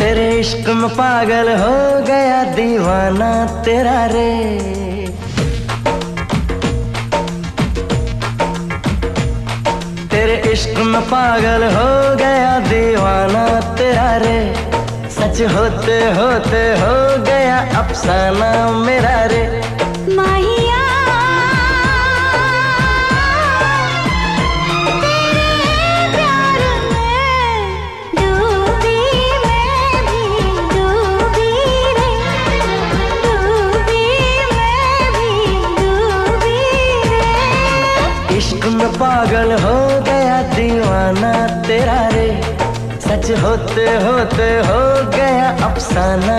तेरे इश्क में पागल हो गया दीवाना तेरा रे। तेरे इश्क में पागल हो गया दीवाना तेरा रे। सच होते होते हो गया अफसाना मेरा रे। पागल हो गया दीवाना तेरा रे। सच होते होते हो गया अफसाना